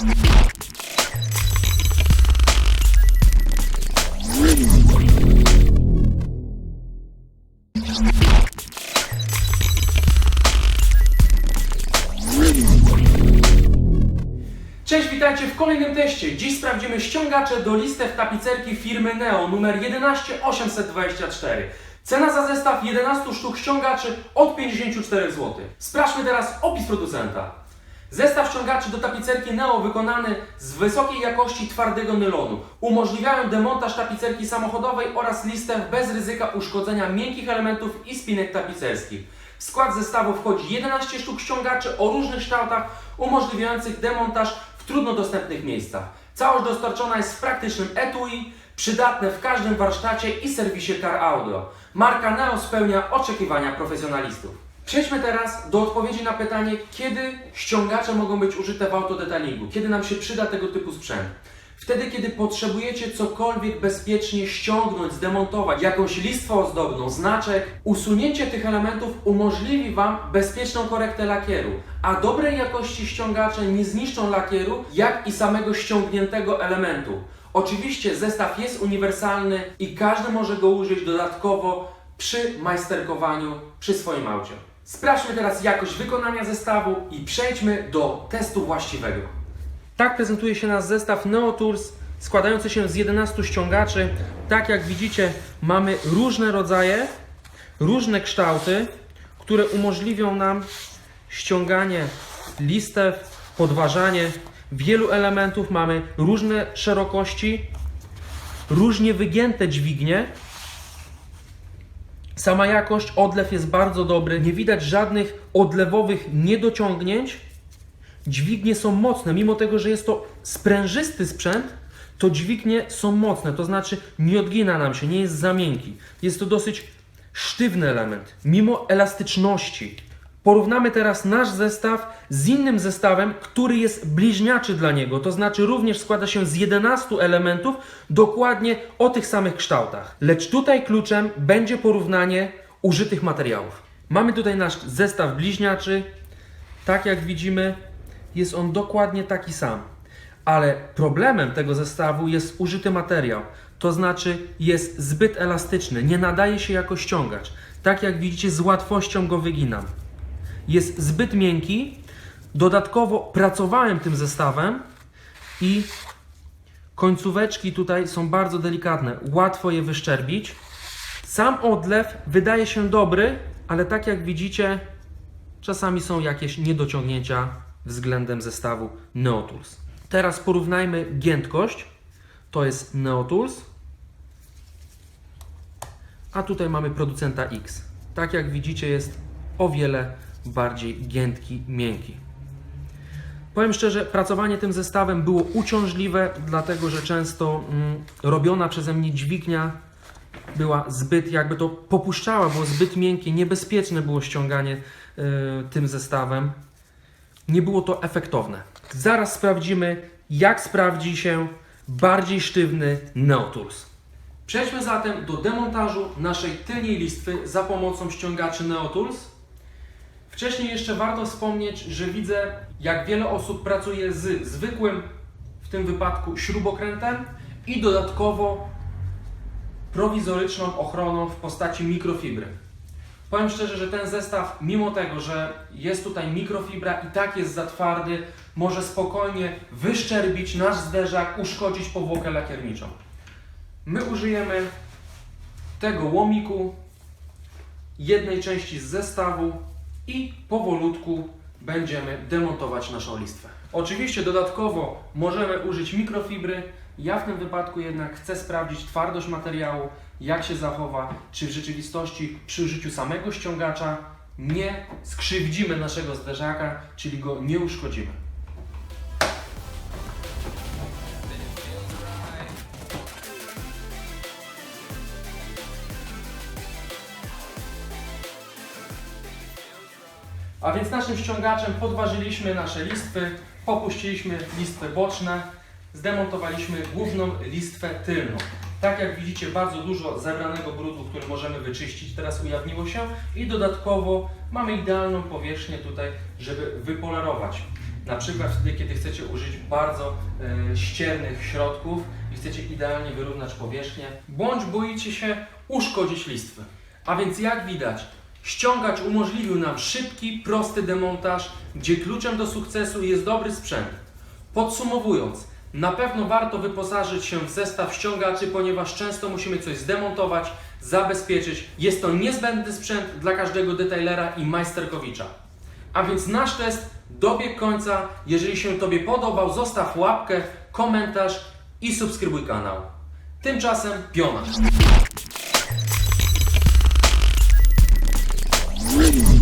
Cześć, witajcie w kolejnym teście. Dziś sprawdzimy ściągacze do listew tapicerki firmy Neo numer 11824. Cena za zestaw 11 sztuk ściągaczy od 54 zł. Sprawdźmy teraz opis producenta. Zestaw ściągaczy do tapicerki Neo wykonany z wysokiej jakości twardego nylonu. Umożliwiają demontaż tapicerki samochodowej oraz listew bez ryzyka uszkodzenia miękkich elementów i spinek tapicerskich. W skład zestawu wchodzi 11 sztuk ściągaczy o różnych kształtach, umożliwiających demontaż w trudno dostępnych miejscach. Całość dostarczona jest w praktycznym etui, przydatne w każdym warsztacie i serwisie Car Audio. Marka Neo spełnia oczekiwania profesjonalistów. Przejdźmy teraz do odpowiedzi na pytanie, kiedy ściągacze mogą być użyte w autodetalingu, kiedy nam się przyda tego typu sprzęt. Wtedy, kiedy potrzebujecie cokolwiek bezpiecznie ściągnąć, zdemontować, jakąś listwę ozdobną, znaczek, usunięcie tych elementów umożliwi Wam bezpieczną korektę lakieru, a dobrej jakości ściągacze nie zniszczą lakieru, jak i samego ściągniętego elementu. Oczywiście zestaw jest uniwersalny i każdy może go użyć dodatkowo przy majsterkowaniu przy swoim aucie. Sprawdźmy teraz jakość wykonania zestawu i przejdźmy do testu właściwego. Tak prezentuje się nasz zestaw NeoTools składający się z 11 ściągaczy. Tak jak widzicie, mamy różne rodzaje, różne kształty, które umożliwią nam ściąganie listew, podważanie wielu elementów. Mamy różne szerokości, różnie wygięte dźwignie. Sama jakość, odlew jest bardzo dobry. Nie widać żadnych odlewowych niedociągnięć. Dźwignie są mocne, mimo tego, że jest to sprężysty sprzęt, to dźwignie są mocne, to znaczy nie odgina nam się, nie jest za miękki. Jest to dosyć sztywny element, mimo elastyczności. Porównamy teraz nasz zestaw z innym zestawem, który jest bliźniaczy dla niego, to znaczy również składa się z 11 elementów, dokładnie o tych samych kształtach. Lecz tutaj kluczem będzie porównanie użytych materiałów. Mamy tutaj nasz zestaw bliźniaczy, tak jak widzimy, jest on dokładnie taki sam. Ale problemem tego zestawu jest użyty materiał. To znaczy jest zbyt elastyczny, nie nadaje się jako ściągacz. Tak jak widzicie, z łatwością go wyginam. Jest zbyt miękki. Dodatkowo pracowałem tym zestawem i końcóweczki tutaj są bardzo delikatne. Łatwo je wyszczerbić. Sam odlew wydaje się dobry, ale tak jak widzicie, czasami są jakieś niedociągnięcia względem zestawu NeoTools. Teraz porównajmy giętkość. To jest NeoTools. A tutaj mamy producenta X. Tak jak widzicie jest o wiele bardziej giętki, miękki. Powiem szczerze, pracowanie tym zestawem było uciążliwe, dlatego że często mm, robiona przeze mnie dźwignia była zbyt, jakby to popuszczała, było zbyt miękkie, niebezpieczne było ściąganie y, tym zestawem. Nie było to efektowne. Zaraz sprawdzimy, jak sprawdzi się bardziej sztywny NeoTools. Przejdźmy zatem do demontażu naszej tylnej listwy za pomocą ściągaczy NeoTools. Wcześniej jeszcze warto wspomnieć, że widzę, jak wiele osób pracuje z zwykłym, w tym wypadku śrubokrętem i dodatkowo prowizoryczną ochroną w postaci mikrofibry. Powiem szczerze, że ten zestaw, mimo tego, że jest tutaj mikrofibra i tak jest za twardy, może spokojnie wyszczerbić nasz zderzak, uszkodzić powłokę lakierniczą. My użyjemy tego łomiku, jednej części z zestawu i powolutku będziemy demontować naszą listwę. Oczywiście dodatkowo możemy użyć mikrofibry. Ja w tym wypadku jednak chcę sprawdzić twardość materiału, jak się zachowa, czy w rzeczywistości przy użyciu samego ściągacza nie skrzywdzimy naszego zderzaka, czyli go nie uszkodzimy. A więc naszym ściągaczem podważyliśmy nasze listwy, popuściliśmy listwy boczne, zdemontowaliśmy główną listwę tylną. Tak jak widzicie, bardzo dużo zebranego brudu, który możemy wyczyścić, teraz ujawniło się i dodatkowo mamy idealną powierzchnię tutaj, żeby wypolerować. Na przykład wtedy, kiedy chcecie użyć bardzo e, ściernych środków i chcecie idealnie wyrównać powierzchnię, bądź boicie się uszkodzić listwy. A więc jak widać, ściągacz umożliwił nam szybki, prosty demontaż, gdzie kluczem do sukcesu jest dobry sprzęt. Podsumowując, na pewno warto wyposażyć się w zestaw ściągaczy, ponieważ często musimy coś zdemontować, zabezpieczyć. Jest to niezbędny sprzęt dla każdego detailera i majsterkowicza. A więc nasz test dobiegł końca. Jeżeli się Tobie podobał, zostaw łapkę, komentarz i subskrybuj kanał. Tymczasem piona. Woo!